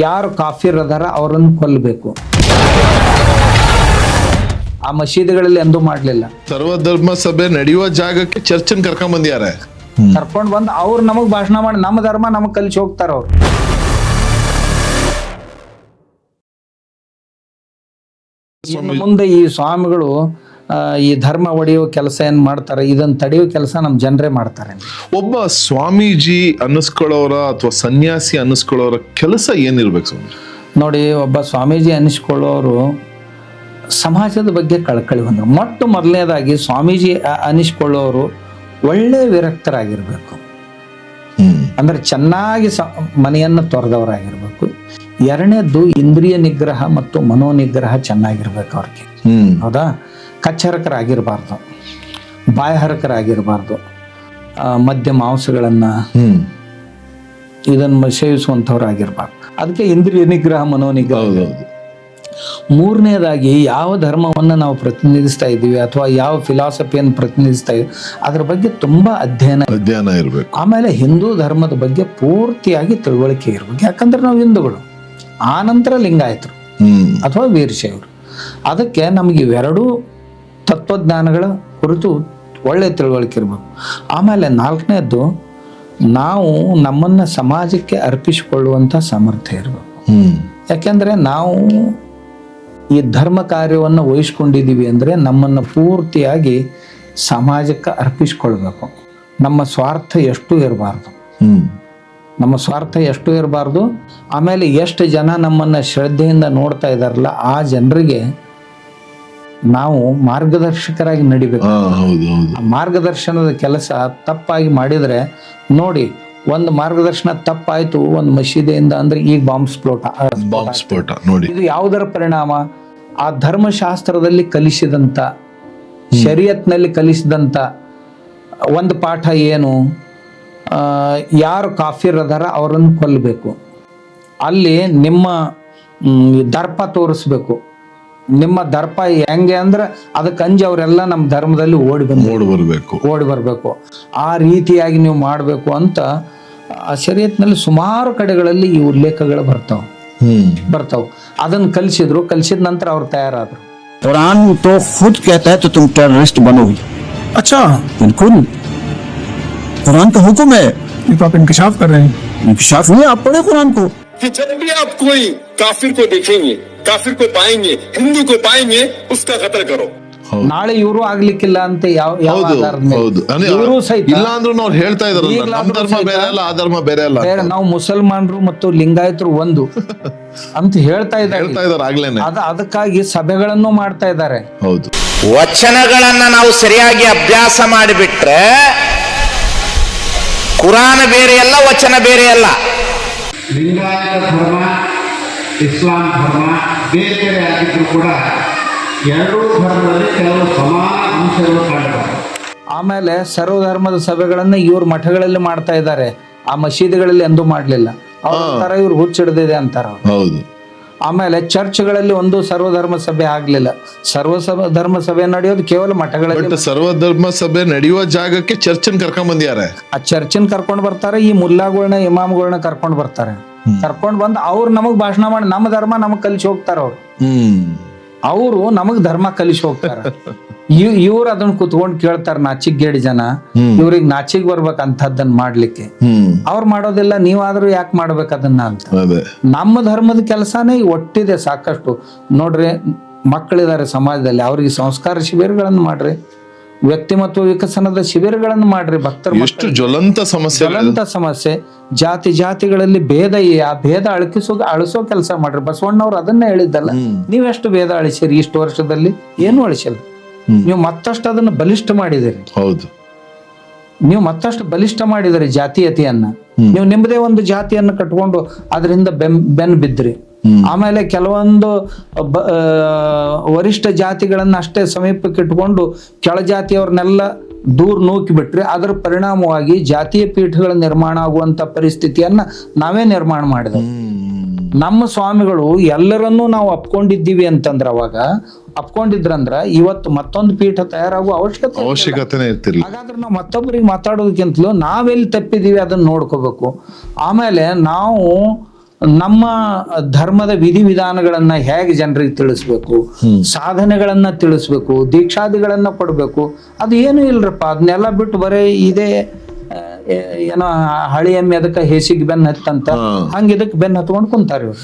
ಯಾರು ಕಾಫಿರ್ ಅದಾರ ಅವರನ್ನು ಕೊಲ್ಲಬೇಕು ಆ ಮಸೀದಿಗಳಲ್ಲಿ ಎಂದೂ ಮಾಡ್ಲಿಲ್ಲ. ಸರ್ವಧರ್ಮ ಸಭೆ ನಡೆಯುವ ಜಾಗಕ್ಕೆ ಚರ್ಚನ್ ಕರ್ಕೊಂಡ್ ಬಂದಿದ್ದಾರೆ. ಕರ್ಕೊಂಡು ಬಂದು ಅವ್ರು ನಮಗ್ ಭಾಷಣ ಮಾಡಿ ನಮ್ಮ ಧರ್ಮ ನಮಗ್ ಕಲಿಸಿ ಹೋಗ್ತಾರ ಅವ್ರು. ಇನ್ನು ಮುಂದೆ ಈ ಸ್ವಾಮಿಗಳು ಈ ಧರ್ಮ ಒಡೆಯುವ ಕೆಲಸ ಏನ್ ಮಾಡ್ತಾರೆ? ಇದನ್ನ ತಡೆಯುವ ಕೆಲಸ ನಮ್ಮ ಜನರೇ ಮಾಡ್ತಾರೆ. ಒಬ್ಬ ಸ್ವಾಮೀಜಿ ಅನ್ನಿಸ್ಕೊಳ್ಳೋರ ಅಥವಾ ಸನ್ಯಾಸಿ ಅನ್ನಿಸ್ಕೊಳ್ಳೋರ ಕೆಲಸ ಏನಿರ್ಬೇಕು ಸ್ವಾಮಿ ನೋಡಿ ಒಬ್ಬ ಸ್ವಾಮೀಜಿ ಅನಿಸ್ಕೊಳ್ಳೋರು ಸಮಾಜದ ಬಗ್ಗೆ ಕಳಕಳಿ ಬಂದರು ಮೊಟ್ಟ ಮೊದಲನೇದಾಗಿ ಸ್ವಾಮೀಜಿ ಅನಿಸ್ಕೊಳ್ಳೋರು ಒಳ್ಳೆ ವಿರಕ್ತರಾಗಿರ್ಬೇಕು. ಅಂದ್ರೆ ಚೆನ್ನಾಗಿ ಸ ಮನೆಯನ್ನು ತೊರೆದವರಾಗಿರ್ಬೇಕು. ಎರಡನೇದ್ದು ಇಂದ್ರಿಯ ನಿಗ್ರಹ ಮತ್ತು ಮನೋನಿಗ್ರಹ ಚೆನ್ನಾಗಿರ್ಬೇಕು ಅವ್ರಿಗೆ. ಹೌದಾ? ಕಚ್ಚರಕರಾಗಿರಬಾರ್ದು ಬಾಯಹರಕರಾಗಿರಬಾರ್ದು ಮದ್ಯ ಮಾಂಸಗಳನ್ನು ಇದನ್ನು ಇದನ್ನು ಸೇವಿಸುವಂಥವ್ರಾಗಿರ್ಬಾರ್ದು. ಅದಕ್ಕೆ ಇಂದ್ರಿಯ ನಿಗ್ರಹ ಮನೋನಿಗ್ರಹ. ಮೂರನೇದಾಗಿ ಯಾವ ಧರ್ಮವನ್ನು ನಾವು ಪ್ರತಿನಿಧಿಸ್ತಾ ಇದ್ದೀವಿ ಅಥವಾ ಯಾವ ಫಿಲಾಸಫಿಯನ್ನು ಪ್ರತಿನಿಧಿಸ್ತಾ ಇದ್ದೀವಿ ಅದ್ರ ಬಗ್ಗೆ ತುಂಬ ಅಧ್ಯಯನ ಅಧ್ಯಯನ ಇರಬೇಕು. ಆಮೇಲೆ ಹಿಂದೂ ಧರ್ಮದ ಬಗ್ಗೆ ಪೂರ್ತಿಯಾಗಿ ತಿಳುವಳಿಕೆ ಇರಬೇಕು. ಯಾಕಂದ್ರೆ ನಾವು ಹಿಂದೂಗಳು. ಆ ನಂತರ ಲಿಂಗಾಯತರು ಅಥವಾ ವೀರಶೈವರು. ಅದಕ್ಕೆ ನಮಗೆ ಇವೆರಡೂ ತತ್ವಜ್ಞಾನಗಳ ಕುರಿತು ಒಳ್ಳೆ ತಿಳುವಳಿಕೆ ಇರಬೇಕು. ಆಮೇಲೆ ನಾಲ್ಕನೇದ್ದು ನಾವು ನಮ್ಮನ್ನು ಸಮಾಜಕ್ಕೆ ಅರ್ಪಿಸಿಕೊಳ್ಳುವಂಥ ಸಾಮರ್ಥ್ಯ ಇರಬೇಕು. ಯಾಕೆಂದರೆ ನಾವು ಈ ಧರ್ಮ ಕಾರ್ಯವನ್ನು ವಹಿಸ್ಕೊಂಡಿದ್ದೀವಿ ಅಂದರೆ ನಮ್ಮನ್ನು ಪೂರ್ತಿಯಾಗಿ ಸಮಾಜಕ್ಕೆ ಅರ್ಪಿಸ್ಕೊಳ್ಬೇಕು. ನಮ್ಮ ಸ್ವಾರ್ಥ ಎಷ್ಟು ಇರಬಾರ್ದು. ನಮ್ಮ ಸ್ವಾರ್ಥ ಎಷ್ಟು ಇರಬಾರ್ದು. ಆಮೇಲೆ ಎಷ್ಟು ಜನ ನಮ್ಮನ್ನು ಶ್ರದ್ಧೆಯಿಂದ ನೋಡ್ತಾ ಇದ್ದಾರಲ್ಲ ಆ ಜನರಿಗೆ ನಾವು ಮಾರ್ಗದರ್ಶಕರಾಗಿ ನಡಿಬೇಕು. ಮಾರ್ಗದರ್ಶನದ ಕೆಲಸ ತಪ್ಪಾಗಿ ಮಾಡಿದರೆ ನೋಡಿ ಒಂದು ಮಾರ್ಗದರ್ಶನ ತಪ್ಪಾಯಿತು ಒಂದು ಮಸೀದಿಯಿಂದ ಅಂದ್ರೆ ಈಗ ಬಾಂಬ್ ಸ್ಫೋಟ. ಬಾಂಬ್ ಸ್ಫೋಟ ನೋಡಿ. ಇದು ಯಾವುದರ ಪರಿಣಾಮ? ಆ ಧರ್ಮಶಾಸ್ತ್ರದಲ್ಲಿ ಕಲಿಸಿದಂತ ಶರಿಯತ್ನಲ್ಲಿ ಕಲಿಸಿದಂತ ಒಂದು ಪಾಠ ಏನು? ಯಾರು ಕಾಫಿರ್ ಅದಾರ ಅವರನ್ನು ಕೊಲ್ಲಬೇಕು ಅಲ್ಲಿ ನಿಮ್ಮ ದರ್ಪ ತೋರಿಸ್ಬೇಕು. ನಿಮ್ಮ ದರ್ಪ ಹೆಂಗೆ ಅಂದ್ರೆ ಅದಕ್ಕೆ ಅಂಜಿ ಅವರೆಲ್ಲ ನಮ್ಮ ಧರ್ಮದಲ್ಲಿ ಓಡಿ ಬಂದು ನೋಡ್ ಬರ್ಬೇಕು ಓಡಿ ಬರಬೇಕು ಆ ರೀತಿಯಾಗಿ ನೀವು ಮಾಡಬೇಕು ಅಂತ ಆ ಶರೀಯತ್ನಲ್ಲಿ ಸುಮಾರು ಕಡೆಗಳಲ್ಲಿ ಈ ಉಲ್ಲೇಖಗಳು ಬರ್ತಾವೆ ಹ್ಮ್ ಬರ್ತಾವೆ ಅದನ್ನು ಕಲಿಸಿದ್ರು ಕಲಿಸಿದ ನಂತರ ಅವ್ರು ತಯಾರಾದ್ರು कुरान तो खुद कहता है तो तुम टेररिस्ट बनो ही अच्छा बिल्कुल कुरान का हुक्म है ये तो आप इंकशाफ कर रहे हैं इंकशाफ नहीं आप पढ़े कुरान को कि जब भी आप कोई काफिर को देखेंगे ಕಾಫಿರ್ ಕೋ ಪಾಯಂಗೆ ಹಿಂದೂ ಕೋ ಪಾಯಂಗೆ ಉಸ್ಕಾ ಕತಲ್ ಕರೋ. ನಾಳೆ ಇವರು ಆಗ್ಲಿಕ್ಕಿಲ್ಲ ಅಂತ ಯಾವ ಹೌದು ಇವರು ಸಹಿತ ಇಲ್ಲ ಅವ್ರು ಹೇಳ್ತಾ ಇದಾರೆ ಧರ್ಮ ಬೇರೆ ಅಲ್ಲ ನಾವು ಮುಸಲ್ಮಾನರು ಮತ್ತು ಲಿಂಗಾಯತರು ಒಂದು ಅಂತ ಹೇಳ್ತಾ ಇದ್ದಾರೆ. ಹೇಳ್ತಾ ಅದ ಅದಕ್ಕಾಗಿ ಸಭೆಗಳನ್ನು ಮಾಡ್ತಾ ಇದ್ದಾರೆ. ಹೌದು. ವಚನಗಳನ್ನ ನಾವು ಸರಿಯಾಗಿ ಅಭ್ಯಾಸ ಮಾಡಿಬಿಟ್ರೆ ಕುರಾನ್ ಬೇರೆ ಅಲ್ಲ ವಚನ ಬೇರೆ ಅಲ್ಲ. ಲಿಂಗಾಯತ ಧರ್ಮ ಇಸ್ಲಾಂ ಧರ್ಮ ಬೇರೆ ಬೇರೆ ಆಗಿದ್ರು ಕೂಡ ಎರಡೂ ಧರ್ಮದಲ್ಲಿ ಕೆಲವು ಸಮಾನ ಅಂಶಗಳು ಕಾಣ್ತವೆ ಆಮೇಲೆ ಸರ್ವಧರ್ಮದ ಸಭೆಗಳನ್ನ ಇವ್ರ ಮಠಗಳಲ್ಲಿ ಮಾಡ್ತಾ ಇದ್ದಾರೆ. ಆ ಮಸೀದಿಗಳಲ್ಲಿ ಎಂದೂ ಮಾಡ್ಲಿಲ್ಲ. ಅವ್ರ ತರ ಇವ್ರು ಹುಚ್ಚಿಡ್ದಿದೆ ಅಂತಾರ. ಹೌದು. ಆಮೇಲೆ ಚರ್ಚ್ಗಳಲ್ಲಿ ಒಂದು ಸರ್ವಧರ್ಮ ಸಭೆ ಆಗ್ಲಿಲ್ಲ. ಸರ್ವ ಸಭ ಧರ್ಮ ಸಭೆ ನಡೆಯೋದು ಕೇವಲ ಮಠಗಳಲ್ಲಿ ಸರ್ವಧರ್ಮ ಸಭೆ ನಡೆಯುವ ಜಾಗಕ್ಕೆ ಚರ್ಚನ್ ಕರ್ಕೊಂಡ್ ಬಂದ್ಯಾರ? ಆ ಚರ್ಚನ್ ಕರ್ಕೊಂಡ್ ಬರ್ತಾರೆ ಈ ಮುಲ್ಲಾಗಳನ್ನ ಇಮಾಮ್ಗಳನ್ನ ಕರ್ಕೊಂಡ್ ಬರ್ತಾರೆ. ಕರ್ಕೊಂಡ್ ಬಂದು ಅವ್ರು ನಮಗ್ ಭಾಷಣ ಮಾಡಿ ನಮ್ಮ ಧರ್ಮ ನಮಗ್ ಕಲಿಸಿ ಹೋಗ್ತಾರ ಅವ್ರು. ಅವರು ನಮಗ್ ಧರ್ಮ ಕಲಿಸಿ ಹೋಗ್ತಾರ. ಇವ್ರ ಅದನ್ನ ಕುತ್ಕೊಂಡ್ ಕೇಳ್ತಾರ ನಾಚಿಗೇಡಿ ಜನ ಇವ್ರಿಗೆ ನಾಚಿಗ್ ಬರ್ಬೇಕ ಅಂತದ್ದನ್ನ ಮಾಡ್ಲಿಕ್ಕೆ. ಹ್ಮ್. ಅವ್ರು ಮಾಡೋದಿಲ್ಲ ನೀವಾದ್ರೂ ಯಾಕೆ ಮಾಡ್ಬೇಕು ಅದನ್ನ ಅಂತ. ನಮ್ಮ ಧರ್ಮದ ಕೆಲಸನೇ ಒಟ್ಟಿದೆ ಸಾಕಷ್ಟು. ನೋಡ್ರಿ ಮಕ್ಕಳಿದ್ದಾರೆ ಸಮಾಜದಲ್ಲಿ ಅವ್ರಿಗೆ ಸಂಸ್ಕಾರ ಶಿಬಿರಗಳನ್ನು ಮಾಡ್ರಿ. ವ್ಯಕ್ತಿಮತ್ವ ವಿಕಸನದ ಶಿಬಿರಗಳನ್ನು ಮಾಡ್ರಿ ಭಕ್ತರು ಎಷ್ಟು ಜ್ವಲಂತ ಸಮಸ್ಯೆ ಜ್ವಲಂತ ಸಮಸ್ಯೆ. ಜಾತಿ ಜಾತಿಗಳಲ್ಲಿ ಭೇದ ಆ ಭೇದ ಅಳಕಿಸೋ ಅಳಿಸೋ ಕೆಲಸ ಮಾಡ್ರಿ. ಬಸವಣ್ಣವ್ರು ಅದನ್ನೇ ಹೇಳಿದ್ದಲ್ಲ ನೀವೆಷ್ಟು ಭೇದ ಅಳಿಸಿರಿ ಇಷ್ಟು ವರ್ಷದಲ್ಲಿ? ಏನು ಅಳಿಸಿಲ್ಲ. ನೀವು ಮತ್ತಷ್ಟು ಅದನ್ನ ಬಲಿಷ್ಠ ಮಾಡಿದಿರಿ. ಹೌದು. ನೀವು ಮತ್ತಷ್ಟು ಬಲಿಷ್ಠ ಮಾಡಿದಿರಿ ಜಾತೀಯತೆಯನ್ನ. ನೀವು ನಿಮ್ಮದೇ ಒಂದು ಜಾತಿಯನ್ನು ಕಟ್ಕೊಂಡು ಅದರಿಂದ ಬೆನ್ ಬೆನ್ ಬಿದ್ರಿ ಆಮೇಲೆ ಕೆಲವೊಂದು ವರಿಷ್ಠ ಜಾತಿಗಳನ್ನ ಅಷ್ಟೇ ಸಮೀಪಕ್ಕೆ ಇಟ್ಕೊಂಡು ಕೆಳ ಜಾತಿಯವ್ರನ್ನೆಲ್ಲ ದೂರ ನೂಕಿ ಬಿಟ್ರಿ ಅದರ ಪರಿಣಾಮವಾಗಿ ಜಾತಿಯ ಪೀಠಗಳ ನಿರ್ಮಾಣ ಆಗುವಂತ ಪರಿಸ್ಥಿತಿಯನ್ನ ನಾವೇ ನಿರ್ಮಾಣ ಮಾಡಿದೆ ನಮ್ಮ ಸ್ವಾಮಿಗಳು ಎಲ್ಲರನ್ನೂ ನಾವು ಅಪ್ಕೊಂಡಿದ್ದೀವಿ ಅಂತಂದ್ರ ಅವಾಗ ಅಪ್ಕೊಂಡಿದ್ರಂದ್ರ ಇವತ್ತು ಮತ್ತೊಂದು ಪೀಠ ತಯಾರಾಗುವ ಅವಶ್ಯಕತೆ ಅವಶ್ಯಕತೆ ಅವಶ್ಯಕತೆನೇ ಹಾಗಾದ್ರೆ ನಾವು ಮತ್ತೊಬ್ಬರಿಗೆ ಮಾತಾಡೋದಕ್ಕಿಂತಲೂ ನಾವೆಲ್ಲಿ ತಪ್ಪಿದೀವಿ ಅದನ್ನ ನೋಡ್ಕೋಬೇಕು. ಆಮೇಲೆ ನಾವು ನಮ್ಮ ಧರ್ಮದ ವಿಧಿವಿಧಾನಗಳನ್ನ ಹೇಗೆ ಜನರಿಗೆ ತಿಳಿಸ್ಬೇಕು? ಸಾಧನೆಗಳನ್ನ ತಿಳಿಸ್ಬೇಕು ದೀಕ್ಷಾದಿಗಳನ್ನ ಕೊಡ್ಬೇಕು ಅದು ಏನು ಇಲ್ರಪ್ಪ. ಅದನ್ನೆಲ್ಲ ಬಿಟ್ಟು ಬರೀ ಇದೇ ಏನೋ ಹಳಿ ಎಮ್ಮೆ ಅದಕ್ಕೆ ಹೇಸಿಗೆ ಬೆನ್ನ ಹತ್ತಂತ. ಹಂಗ ಇದಕ್ಕೆ ಬೆನ್ನ ಹತ್ಕೊಂಡು ಕುಂತಾರ ಇವ್ರು.